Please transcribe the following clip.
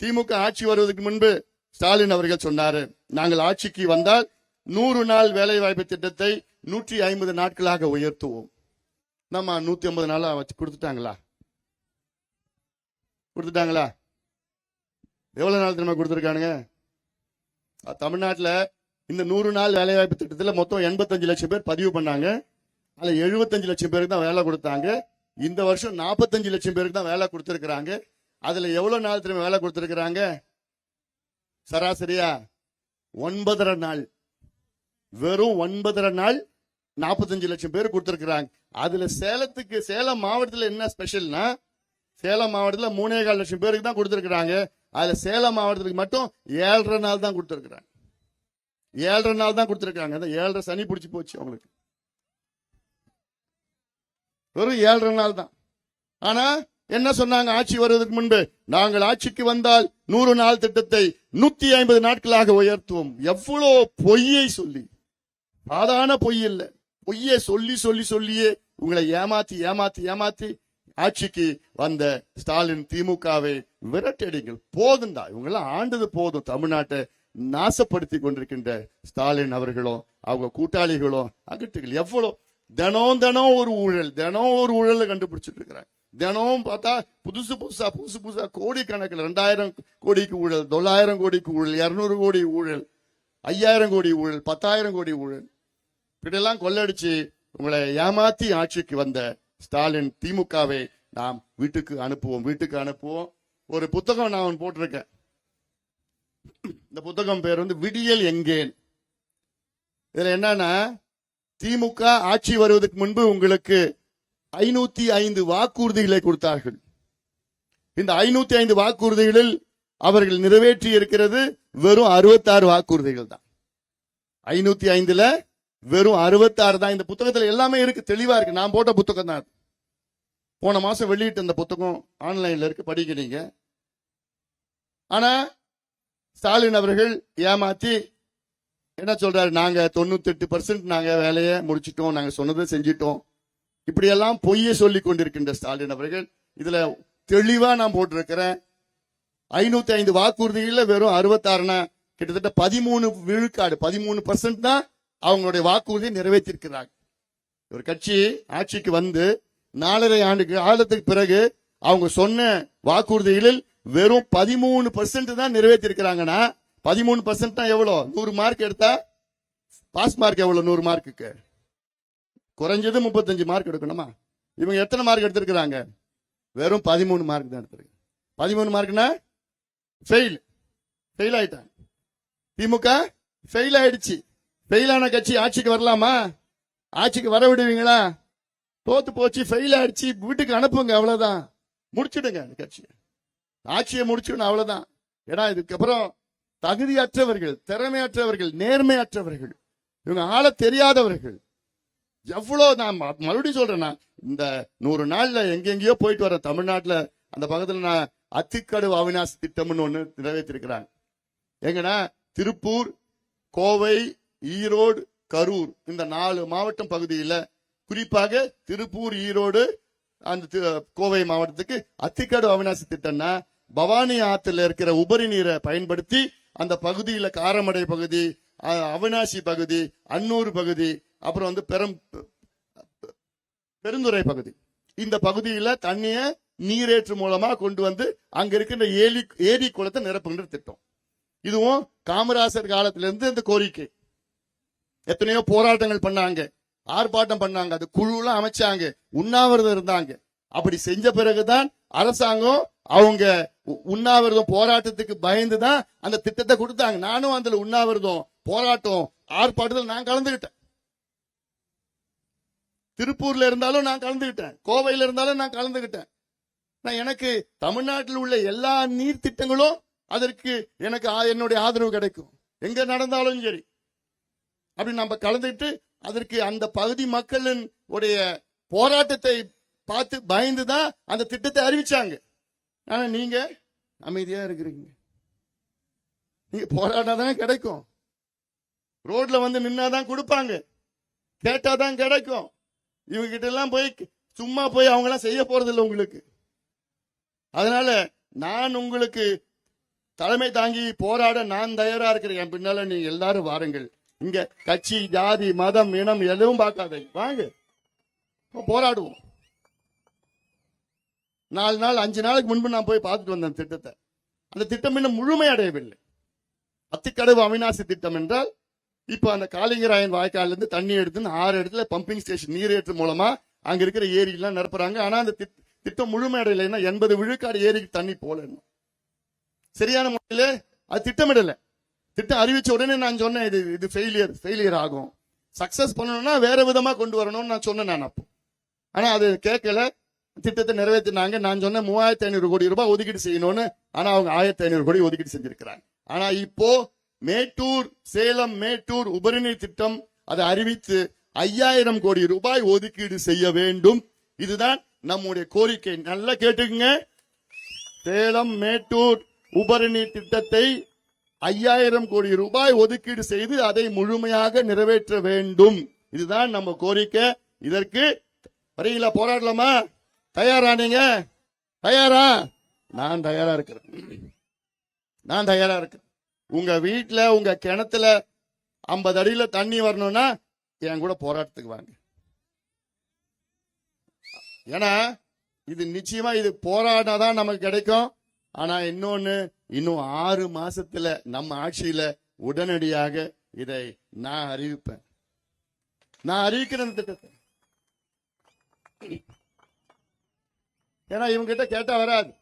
திமுக ஆட்சி வருவதற்கு முன்பு ஸ்டாலின் அவர்கள் சொன்னாரு நாங்கள் ஆட்சிக்கு வந்தால் நூறு நாள் வேலை வாய்ப்பு திட்டத்தை நூற்றி ஐம்பது நாட்களாக உயர்த்துவோம். நம்ம நூத்தி ஐம்பது நாளா வச்சு கொடுத்துட்டாங்களா? கொடுத்துட்டாங்களா? எவ்வளவு நாள் திரும்ப கொடுத்துருக்கானுங்க? தமிழ்நாட்டில் இந்த நூறு நாள் வேலை வாய்ப்பு மொத்தம் எண்பத்தஞ்சு லட்சம் பேர் பதிவு பண்ணாங்க. அதில் எழுபத்தஞ்சு லட்சம் பேருக்கு தான் வேலை கொடுத்தாங்க. இந்த வருஷம் நாற்பத்தஞ்சு லட்சம் பேருக்கு தான் வேலை கொடுத்துருக்குறாங்க. அதுல எவ்வளவு நாள் திரும்ப வேலை கொடுத்துருக்குறாங்க? சராசரியா ஒன்பதரை நாள். வெறும் ஒன்பதரை நாள் நாற்பத்தஞ்சு லட்சம் பேர் கொடுத்துருக்குறாங்க. அதுல சேலத்துக்கு சேலம் மாவட்டத்தில் என்ன ஸ்பெஷல்னா சேலம் மாவட்டத்தில் மூணே கால் லட்சம் பேருக்கு தான் கொடுத்துருக்குறாங்க. அதுல சேலம் மாவட்டத்துக்கு மட்டும் ஏழரை நாள் தான் கொடுத்துருக்குறாங்க. ஏழரை நாள் தான் கொடுத்துருக்காங்க அந்த ஏழரை சனி பிடிச்சி போச்சு அவங்களுக்கு. வெறும் ஏழரை நாள் தான். ஆனா என்ன சொன்னாங்க ஆட்சி வருவதற்கு முன்பு? நாங்கள் ஆட்சிக்கு வந்தால் நூறு நாள் திட்டத்தை நூத்தி ஐம்பது நாட்களாக உயர்த்துவோம். எவ்வளோ பொய்யை சொல்லி. சாதாரண பொய் இல்லை. பொய்யை சொல்லி சொல்லி சொல்லியே உங்களை ஏமாத்தி ஏமாத்தி ஏமாத்தி ஆட்சிக்கு வந்த ஸ்டாலின் திமுகவை விரட்டடிங்கள். போதும்டா இவங்கெல்லாம் ஆண்டது போதும். தமிழ்நாட்டை நாசப்படுத்தி கொண்டிருக்கின்ற ஸ்டாலின் அவர்களும் அவங்க கூட்டாளிகளும் அகட்டுகள் எவ்வளோ தினம் தினம் ஒரு ஊழல் தினம் ஒரு ஊழலை கண்டுபிடிச்சிட்டு இருக்கிறாங்க. தினமும் பார்த்தா புதுசு புதுசா புதுசு புதுசா கோடிக்கணக்கில் ரெண்டாயிரம் கோடிக்கு ஊழல் தொள்ளாயிரம் கோடிக்கு ஊழல் இரநூறு கோடி ஊழல் ஐயாயிரம் கோடி ஊழல் பத்தாயிரம் கோடி ஊழல். இப்படியெல்லாம் கொள்ளடிச்சு உங்களை ஏமாத்தி ஆட்சிக்கு வந்த ஸ்டாலின் திமுகவை நாம் வீட்டுக்கு அனுப்புவோம் வீட்டுக்கு அனுப்புவோம். ஒரு புத்தகம் நான் ஒன்று போட்டிருக்கேன். இந்த புத்தகம் பேர் வந்து விடியல் எங்கேன்? இதுல என்னன்னா திமுக ஆட்சி வருவதற்கு முன்பு உங்களுக்கு ஐநூத்தி ஐந்து வாக்குறுதிகளை கொடுத்தார்கள். இந்த ஐநூத்தி ஐந்து வாக்குறுதிகளில் அவர்கள் நிறைவேற்றி இருக்கிறது வெறும் அறுபத்தாறு வாக்குறுதிகள் தான். ஐநூத்தி ஐந்துல வெறும் அறுபத்தாறு தான். இந்த புத்தகத்துல எல்லாமே இருக்கு தெளிவா இருக்கு. நான் போட்ட புத்தகம் தான் போன மாசம் வெளியிட்ட இந்த புத்தகம் ஆன்லைன்ல இருக்கு படிக்கிறீங்க ஆனா ஸ்டாலின் அவர்கள் ஏமாத்தி என்ன சொல்றாரு? நாங்க தொண்ணூத்தி எட்டு பர்சன்ட் நாங்க வேலையை முடிச்சிட்டோம் நாங்க சொன்னதை செஞ்சிட்டோம். இப்படியெல்லாம் பொய்யை சொல்லி கொண்டிருக்கின்ற ஸ்டாலின் அவர்கள் இதுல தெளிவா நான் போட்டிருக்கிறேன். ஐநூத்தி ஐந்து வாக்குறுதிகள்ல வெறும் அறுபத்தாறுனா கிட்டத்தட்ட பதிமூணு விழுக்காடு பதிமூணு பர்சன்ட் தான் அவங்களுடைய வாக்குறுதியை நிறைவேற்றிருக்கிறாங்க. ஒரு கட்சி ஆட்சிக்கு வந்து நாலரை ஆண்டு காலத்துக்கு பிறகு அவங்க சொன்ன வாக்குறுதிகளில் வெறும் பதிமூணு பர்சன்ட் தான் நிறைவேற்றிருக்கிறாங்கன்னா பதிமூணு பர்சன்ட் தான் எவ்வளோ? நூறு மார்க் எடுத்தா பாஸ் மார்க் எவ்வளோ நூறு மார்க்குக்கு குறைஞ்சது முப்பத்தஞ்சு மார்க் எடுக்கணுமா? இவங்க எத்தனை மார்க் எடுத்திருக்கிறாங்க? வெறும் பதிமூணு மார்க் தான் எடுத்திருக்காங்க. பதிமூணு மார்க்னா ஃபெயில் ஃபெயில் ஆயிட்டாங்க. திமுக ஃபெயில் ஆயிடுச்சு. ஃபெயிலான கட்சி ஆட்சிக்கு வரலாமா? ஆட்சிக்கு வர விடுவீங்களா? தோத்து போச்சு ஃபெயில் ஆயிடுச்சு. வீட்டுக்கு அனுப்புங்க அவ்வளவுதான். முடிச்சிடுங்க அந்த கட்சியை. ஆட்சியை முடிச்சுடணும் அவ்வளவுதான். ஏன்னா இதுக்கப்புறம் தகுதியற்றவர்கள் திறமையற்றவர்கள் நேர்மையற்றவர்கள் இவங்க ஆள தெரியாதவர்கள் எவ்வளவு நான் ம- மறுபடியும் சொல்றேன்னா இந்த நூறு நாள்ல எங்கெங்கேயோ போயிட்டு வர தமிழ்நாட்டுல அந்த பக்கத்துல நான் அத்திக்கடு அவினாசி திட்டம்னு ஒன்று நிறைவேற்றிருக்கிறாங்க. எங்கன்னா திருப்பூர் கோவை ஈரோடு கரூர் இந்த நாலு மாவட்டம் பகுதியில் குறிப்பாக திருப்பூர் ஈரோடு அந்த கோவை மாவட்டத்துக்கு அத்திக்கடு அவினாசி திட்டம்னா பவானி ஆற்றுல இருக்கிற உபரி நீரை பயன்படுத்தி அந்த பகுதியில் காரமடை பகுதி அவினாசி பகுதி அன்னூர் பகுதி அப்புறம் வந்து பெரும் பெருந்துறை பகுதி. இந்த பகுதியில தண்ணிய நீரேற்று மூலமா கொண்டு வந்து அங்க இருக்கின்ற ஏரி ஏரி குளத்தை நிரப்புகின்ற திட்டம். இதுவும் காமராசர் காலத்துல இருந்து இந்த கோரிக்கை. எத்தனையோ போராட்டங்கள் பண்ணாங்க. ஆர்ப்பாட்டம் பண்ணாங்க. அது குழுலாம் அமைச்சாங்க. உண்ணாவிரதம் இருந்தாங்க. அப்படி செஞ்ச பிறகுதான் அரசாங்கம் அவங்க உண்ணாவிரதம் போராட்டத்துக்கு பயந்து தான் அந்த திட்டத்தை கொடுத்தாங்க. நானும் அதுல உண்ணாவிரதம் போராட்டம் ஆர்ப்பாட்டத்தில் நான் கலந்துகிட்டேன். திருப்பூர்ல இருந்தாலும் நான் கலந்துகிட்டேன். கோவையில இருந்தாலும் நான் கலந்துகிட்டேன். நான் எனக்கு தமிழ்நாட்டில் உள்ள எல்லா நீர் திட்டங்களும் அதற்கு எனக்கு என்னுடைய ஆதரவு கிடைக்கும். எங்க நடந்தாலும் சரி. அப்படி நம்ம கலந்துக்கிட்டு அதற்கு அந்த பகுதி மக்களின் உடைய போராட்டத்தை பார்த்து பயந்து தான் அந்த திட்டத்தை அறிவிச்சாங்க. ஆனா நீங்க அமைதியா இருக்கிறீங்க. நீங்க போராடாதானே கிடைக்கும். ரோட்ல வந்து நின்னாதான் கொடுப்பாங்க. கேட்டாதான் கிடைக்கும். இவங்க கிட்ட எல்லாம் போய் சும்மா போய் அவங்க எல்லாம் செய்ய போறது இல்லை உங்களுக்கு. அதனால நான் உங்களுக்கு தலைமை தாங்கி போராட நான் தயாரா இருக்கிறேன். என் பின்னால நீ எல்லாரும் வாருங்கள். இங்க கட்சி ஜாதி மதம் இனம் எதுவும் பார்க்காதீங்க வாங்க. போராடுவோம். நாலு நாள் அஞ்சு நாளுக்கு முன்பு நான் போய் பார்த்துட்டு வந்தேன் திட்டத்தை. அந்த திட்டம் இன்னும் முழுமையடையவில்லை. அத்திக்கடவு அவிநாசி திட்டம் என்றால் இப்போ அந்த காளிங்கராயன் வாய்க்கால்லேருந்து தண்ணி எடுத்துன்னு ஆறு இடத்துல பம்பிங் ஸ்டேஷன் நீரேற்று மூலமா அங்க இருக்கிற ஏரியெல்லாம் நிரப்புறாங்க. ஆனா அந்த திட்டம் முழுமையடையலைன்னா எண்பது விழுக்காடு ஏரிக்கு தண்ணி போல சரியான முறையில அது திட்டமிடல. திட்டம் அறிவிச்ச உடனே நான் சொன்னேன் இது இது ஃபெயிலியர் ஃபெயிலியர் ஆகும். சக்சஸ் பண்ணணும்னா வேற விதமா கொண்டு வரணும்னு நான் சொன்னேன் நான் அப்போ. ஆனா அது கேட்கல. திட்டத்தை நிறைவேற்றினாங்க. நான் சொன்னேன் மூவாயிரத்தி ஐநூறு கோடி ரூபாய் ஒதுக்கீடு செய்யணும்னு ஆனா அவங்க ஆயிரத்தி ஐநூறு கோடி ஒதுக்கீடு செஞ்சிருக்கிறாங்க. ஆனா இப்போ மேட்டூர் சேலம் மேட்டூர் உபரிநீர் திட்டம் அதை அறிவித்து ஐயாயிரம் கோடி ரூபாய் ஒதுக்கீடு செய்ய வேண்டும். இதுதான் நம்முடைய கோரிக்கை. நல்லா கேட்டுக்குங்க. சேலம் மேட்டூர் உபரிநீர் திட்டத்தை ஐயாயிரம் கோடி ரூபாய் ஒதுக்கீடு செய்து அதை முழுமையாக நிறைவேற்ற வேண்டும். இதுதான் நம்ம கோரிக்கை. இதற்கு வரீங்களா போராடலாமா? தயாரா நீங்க? தயாரா? நான் தயாரா இருக்கிறேன். நான் தயாரா இருக்கிறேன். உங்க வீட்டில் உங்க கிணத்துல ஐம்பது அடியில தண்ணி வரணும்னா என் கூட போராட்டத்துக்கு வாங்க. ஏன்னா இது நிச்சயமா இது போராடாதான் நமக்கு கிடைக்கும். ஆனா இன்னொன்னு இன்னும் ஆறு மாசத்துல நம்ம ஆட்சியில உடனடியாக இதை நான் அறிவிப்பேன். நான் அறிவிக்கிறேன் இந்த திட்டத்தை. ஏன்னா இவங்க கிட்ட கேட்டா வராது.